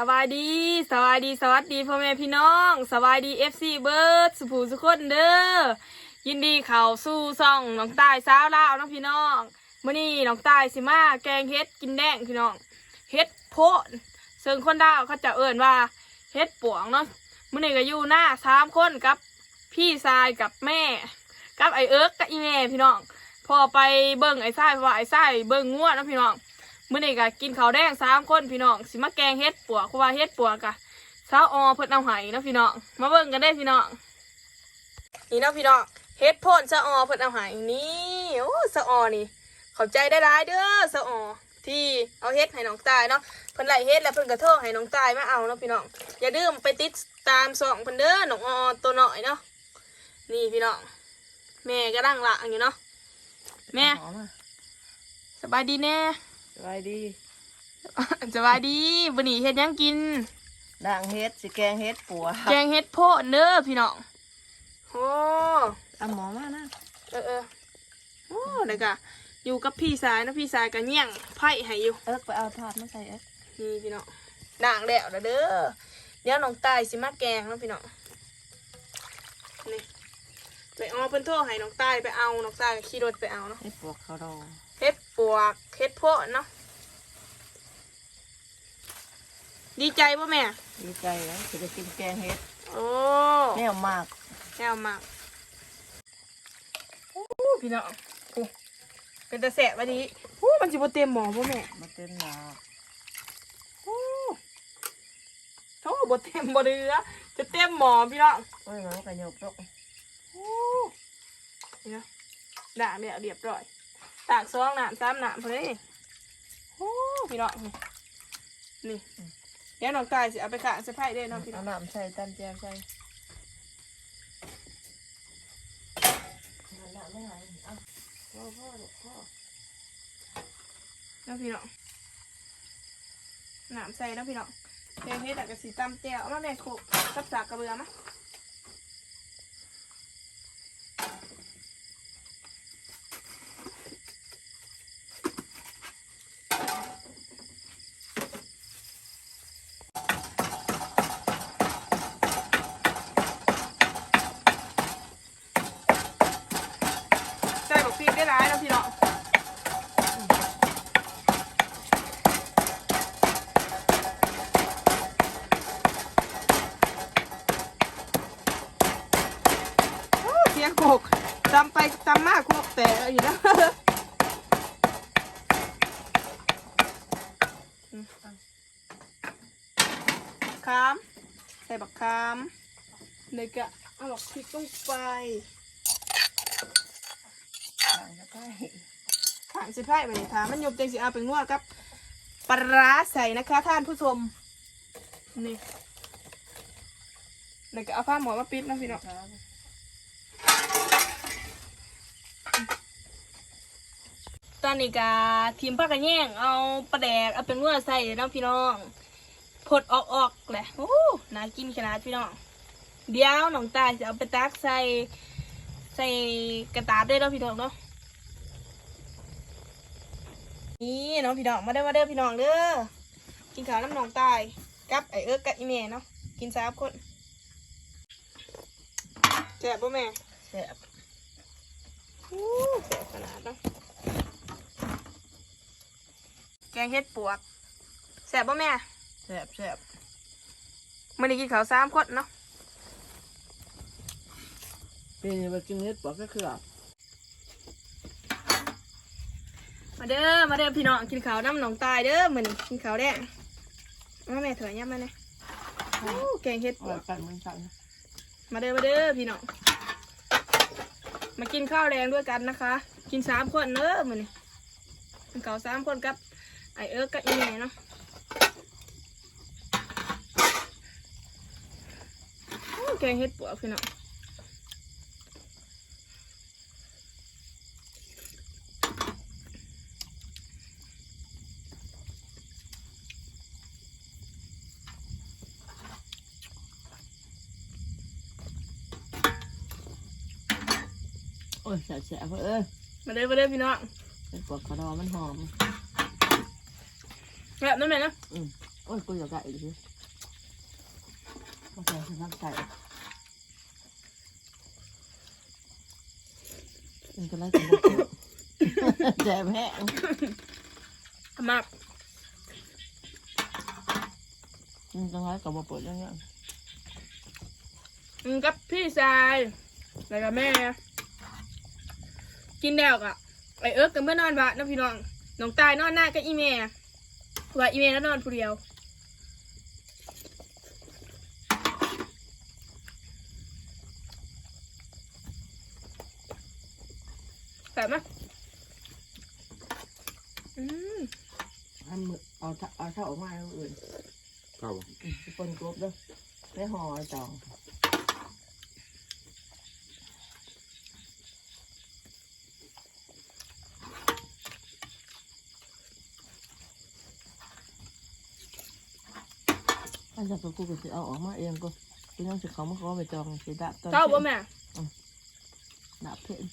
สวัสดีสวัสดีสวัสดีพ่อแม่พี่น้องสวัสดีเอฟซีเบิร์ดสุภูสุคนเด้อยินดีเข่าสู่ซ่องน้องตายสาวลาวน้องพี่น้องมื้อนี้น้องตายสิมาแกงเฮ็ดกินแดงพี่น้องเฮ็ดโพนซึ่งคนดาวเขาจะเอิ่นว่าเฮ็ดปวงเนาะมื้อนี้ก็อยู่หน้าสามคนกับพี่ชายกับแม่ กับไอเอิร์กกับอีแม่พี่น้องพอไปเบิ่งไอ้ไส้ว่าไอ้ไส้เบิ่งงัวเนาะพี่น้อง มื่อนี้ก็กินข้าวแดงสามคนพี่น้องสิมาแกงเฮ็ดปัวเพราะว่าเฮ็ดปัวกะสาวออเพิ่นเอาไห้เนาะพี่น้องมาเบิ่งกันได้พี่น้องนี่เนาะพี่น้องเฮ็ดโพ่นสาวออเพิ่นเอาไห้นี่โอ้สาวออนี่เข้าใจได้หลายเด้อสาวออที่เอาเฮ็ดให้น้องตายเนาะเพิ่นไล่เฮ็ดแล้วเพิ่นก็โทรให้น้องตายมาเอาเนาะพี่น้องอย่าลืมไปติดตามส่องเพิ่นเด้อน้องออตัวน้อยเนาะนี่พี่น้องแม่ก็ดังละอยู่เนาะแม่หอมอะสบายดีแน่ส บายดีสบายดีวันนี้เฮ็ดหยังกิน ด่างเฮ็ดสิแกงเฮ็ดปัวแกงเฮ็ดโพดเด้อพี่น้องโอ้เอาหมอมานะเออเออโอ้แล้วก็อยู่กับพี่สายเนาะพี่สายก็เยี่ยงไผ่ให้อยู่ เอิกไปเอาถาดมาใส่เอิกนี่พี่น้องด่างแล้วเด้อเดี๋ยวน้องตายสิมาแกงเนาะพี่น้องนี่ไปเอาเพิ่นโทรให้น้องตายไปเอาน้องตายก็ขี่รถไปเอาเนาะ เฮ็ดปวกเขาดอง เฮ็ดปวกเฮ็ดโพดเนาะดีใจป่ะแม่ดีใจแล้วสิได้กินแกงเฮ็ดโอ้แนวมากแนวมากโอ้พี่น้องโอ้เป็นตะแสบวันนี้โอ้มันจิบเต็มหมอพ่อแม่มาเต็มหนาโอ้โอ้บเต็มบ่เรือจะเต็มหมอพี่น้องโอ้ยมันก็หยกตกโอ้นี่นะด่างเนี่ยเรียบร้อย ตากซองน้ำซ้ำน้ำพอดีโอ้พี่น้องนี่นี่เดี๋ยวน้องกายสิเอาไปขายสะพายได้เนาะพี่น้เอาองน้ำใส่ตามแจวใส่น้ำไม่ไหลเอาพ่อพ่อลูกพ่อเนาะพี่น้องน้ำใส่เนาะพี่น้องแกงเฮ็ดอะกะสีตำแจ่วเอามาแม่โขกกับสากกระเบือมะ ใส่บักพริกได้ร้ายแล้วพี่น้องโอ้เสียงโขกตำไปตำมากโขกแต่อยู่นะ คามใส่บักคามเลยกะเอาบักพริกลงไปต่างก็ได้ขางสิไพ่ไปเลยค่ะมันยบจังสิเอาไปนวดกับปลาร้าใส่นะคะ ท่านผู้ชมนี่แล้วก็เอาผ้าหมอมาปิดนะพี่น้องตอนนี้กาทีมพักกันแย่งเอาปลาแดกเอาไปนวดใส่เนาะพี่น้อง พดออกออกๆแหละโอ้น่ากินขนาดพี่น้องเดี๋ยวน้องตายจะเอาไปตักใส่ใส่กระตาดด้วยเนาะพี่น้องเนาะนี่น้องพี่น้องมาเด้อมาเด้อพี่น้องเด้อกินข้าวน้ำหนองตายกับไอเอิร์กกับอีเมเนาะกินสามคนแซ่บป่ะแม่แซ่บอู้แซ่บขนาดเนาะแกงเห็ดปวกแซ่บป่ะแม่ แซ่บแซ่บมื่อนี้กินข้าวสามคนเนาะปีนี้มากินเฮ็ดปวกก็คือมาเด้อมาเด้อพี่น้องกินข้าวน้ำหนองตายเด้อมื่อนี้กินข้าวแดงมาแม่เถอยย่ำมาเนี่ยอู้แกงเห็ดปเอาวกปั่นมันสั่งมาเด้อมาเด้อพี่น้องมากินข้าวแรงด้วยกันนะคะ กินสามคนเด้อมื้อนี้กินข้าวสามคนกับไอเอิร์กกับอีเมเนาะโอ้ แกงเห็ดปวกพี่น้องโอ้ยแซ่บแซ่บเอ้ยมาเด้อมาเด้อพี่น้องเฮ็ดปวกเขาดองมันหอมแบบนั้นแม่นะอืมโอ้ยกูอยากได้อีกทีก็ใส่น้ำใส่ มันก็ไล่กันหมดแจ่มแห้งขมับมันก็ไล่กับมาเปิดยังไงอืมกับพี่ชายแล้วก็แม่ กินแล้วก็ไอเอิร์กกับเมื่อนอนบ้านเนาะพี่น้องน้องตายนอนหน้ากับอีเมย์ว่าอีเมย์แล้วนอนผู้เดียว แต่มาอืมอันมือเอาถ้าเอาเท่าออกมาเอาอื่นเข้าบ่คนกรบเด้อได้ห่อจองอันจากกูก็สิเอาออกมาเองก็กูยังสิเขามาขอไปจองสิดาบตอนเจ้าบ่แม่ดาบเพชร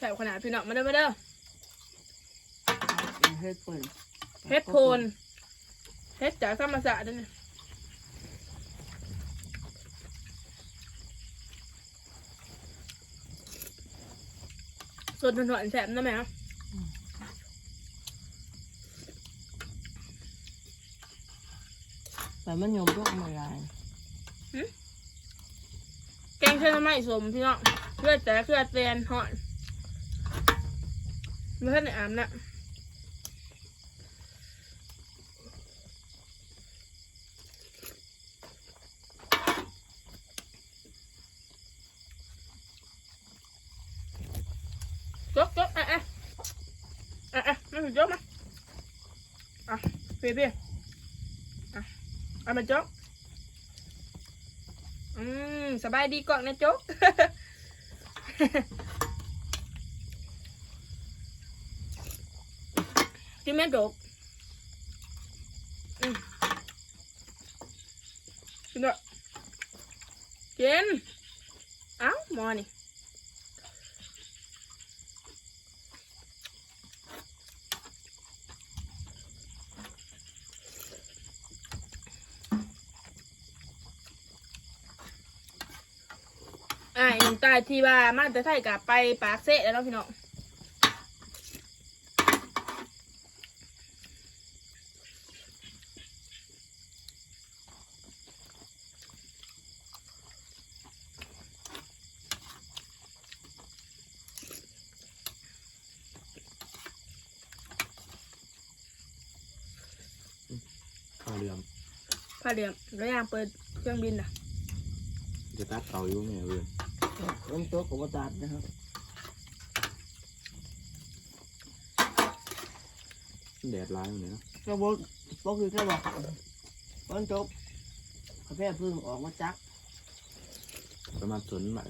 แส บขนาดพี่น้องมาเด้อมาเด้อเฮ็ดเปิดเฮ็ดโพนเฮ็ดจากธรรมศาสตร์เด้อเนี่ยส่วนถนนแสบนะแม่แต่มันยมก็ไม่ลายแกงเชื่อทำไมสมพี่น้องเลือดแต่เลือดเตียนหอน ไม่ใช่ในอ่ำนะจกจกอะอะอะอะไม่ถูกจกมาอะเปรี้ยเพียอะเอามาจกอืมสบายดีก่อนนะโจ๊ก กินแม่โจ๊กอืมกินด้วยกินเอ้าหมอนี่อ่าหนุ่มตายที่ว่ามาแต่ไทยกับไปปากเซ่แล้วเนาะพี่น้อง ข้าวเรียม ผ้าเหลี่ยมแล้วยางเปิดเครื่องบินอะจะตัดเตาอยู่แม่เว้ยต้นตัวกับตัดนะครับแดดร้ายมันเนี่ยเนาะก็บอกบอกคือแค่บอกต้นจบกาแฟพึ่งออกมาจักประมาณสนใหม่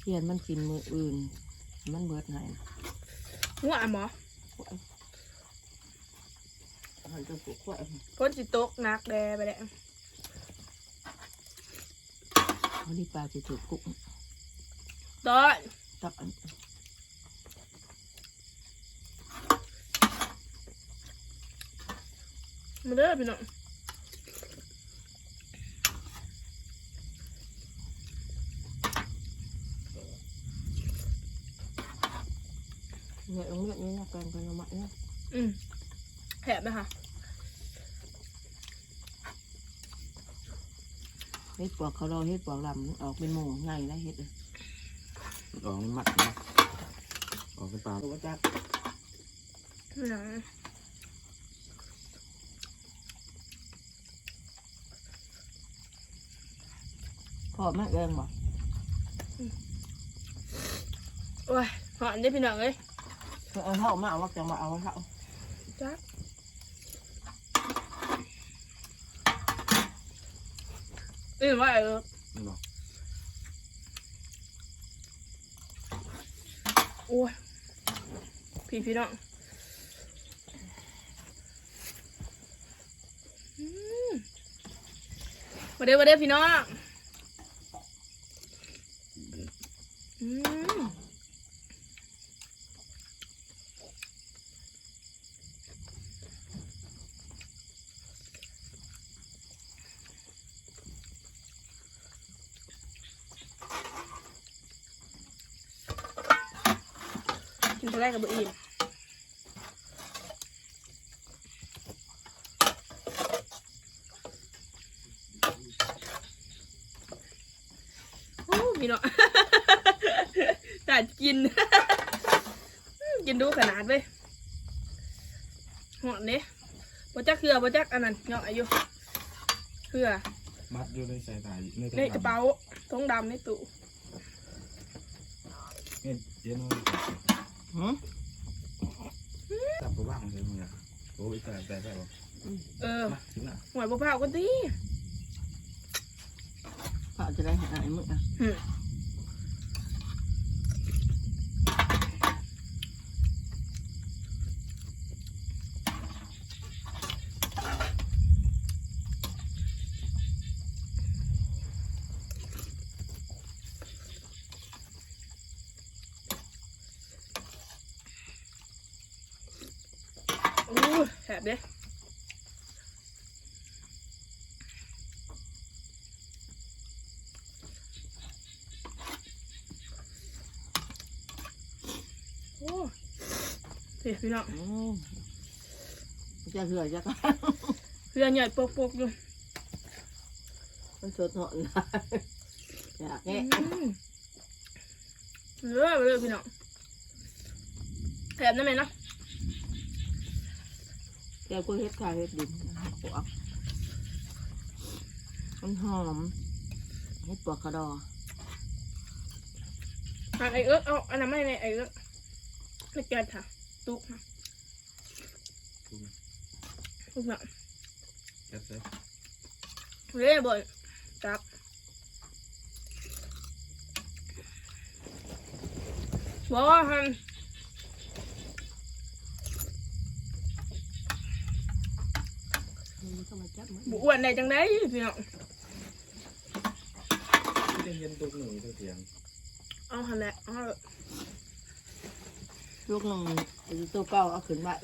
เขียนมันกินมืออื่น มันเบิดไหน หัวอะหมอมันจะปวดขวดพ้นสิตกหนักแดไปแล้ววันนี้ปลาจะถูกกุ๊กตอนตักอันมาเด้อพี่น้อง เนี่ยตรงนี้นี่นะแกงกันละมัดเนี่ยอืมแผลไหมคะเฮ็ดปอกเขาเราเฮ็ดปอกลำมันออกเป็นหมูง่ายได้เฮ็ดเลยออกมันมัดนะออกเป็นปลาตัวจักพี่น้องขอบแม่แกงบ่โอ้ยหอนได้อพี่น้องเอ้ย เอาเท่ามาเอาว่าจะมาเอาเท่าจักนี่ว่าเออนี่บอกโอ้ยพี่พี่น้องมาเด้อมาเด้อพี่น้องอืม นตัวแรกกับบุอีมโอ้พี่เนาะแต่กิน กินดูขนาดเว้ยหอดเนี่ยบ่จักเคือบ่จักอันนั้นเนาะอายุเคือมัดอยู่ในสายตาในในกระเป๋าทงดำในตู้เนี่ยเย็นเลยหืม จับตัวว่างเลยมึงอะโอ้ยแต่แต่แต่บอกเออมาถึงอะหวยบ่เผากันตีพระจะได้หายมึงอะ หึ อู้แส บเด้โอ้เฮ้ยพี่น้องอืมจะเหื่อจะกันเรือใหญ่ปกๆอยู่มันสดหอนนะอยากแง่อืมเรือเรือพี่น้องแสบนั่นไหมเนาะ แกก็เฮ็ดขายเฮ็ดดินปวกมันหอมเฮ็ดปวกกระดออะไอเอิร์กเอาอันนั้นไม่ในไอเอิร์กไม่แกนค่ะ ตุ๊กค่ะตุ๊กเนาะจับเลยเรียบ่อยจับบอกว่าฮัน มันก็มาจั บมันบุอ้วนได้จังได้พี่น้องเย็นเย็นตัวหนึ่งตัวเตียงเอาหันแหละเอาเถอะลูกหนึ่งไอ้ตัวเป้าเอาขึ้นมา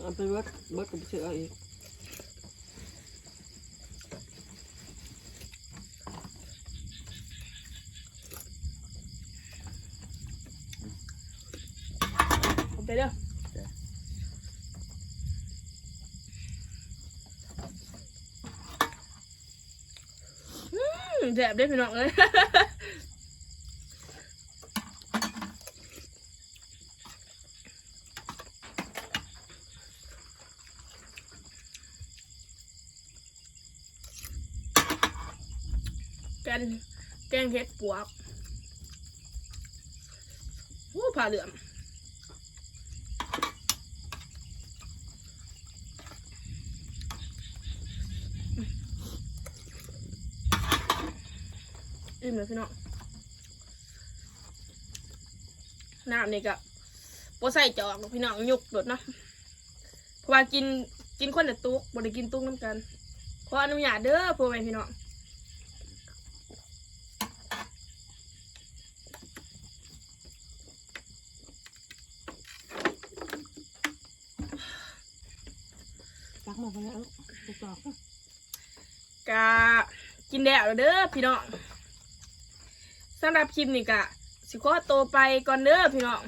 เอาไปเบิดเบิดกับเสืออีกเอาไปเด้ออื มแสบได้พี่น้องเลยแกงแกงเห็ดปวกโอ้ผ่าเหลือม อิ่มเลยพี่น้องน้ำนี่ก็บ่ใส่จอกหรอกพี่น้องยุกโดดเนาะเพราะว่ากินกินคนละตุกบ่ได้กินตุกน้ำกันขออนุญาตเด้อพ่อแม่พี่น้องจักมาไปแล้วไปจอกก็กะกินแดดแล้วเด้อพี่น้อง สำหรับคลิปนี้กะสิขอตัวไปก่อนเด้อพี่น้อง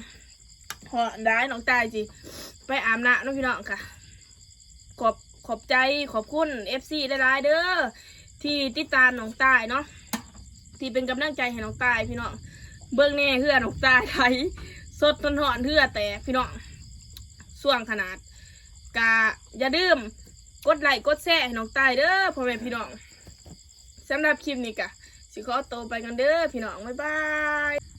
พอได้น้องตายจีไปอาบน้ำเนาะพี่น้องค่ะ ขอบขอบใจขอบคุณ FC ได้หลายเด้อที่ติดตามน้องตายเนาะที่เป็นกำลังใจให้น้องตายพี่น้องเบิ่งแน่เฮือน้องตายไทยสดทนหอนเฮือแตกพี่น้องส่วงขนาดกะอย่าลืมกดไลค์กดแชร์ให้น้องตายเด้อพ่อแม่พี่น้องสำหรับคลิปนี้กะ สิขอตัวไปกันเด้อพี่น้องบ๊ายบาย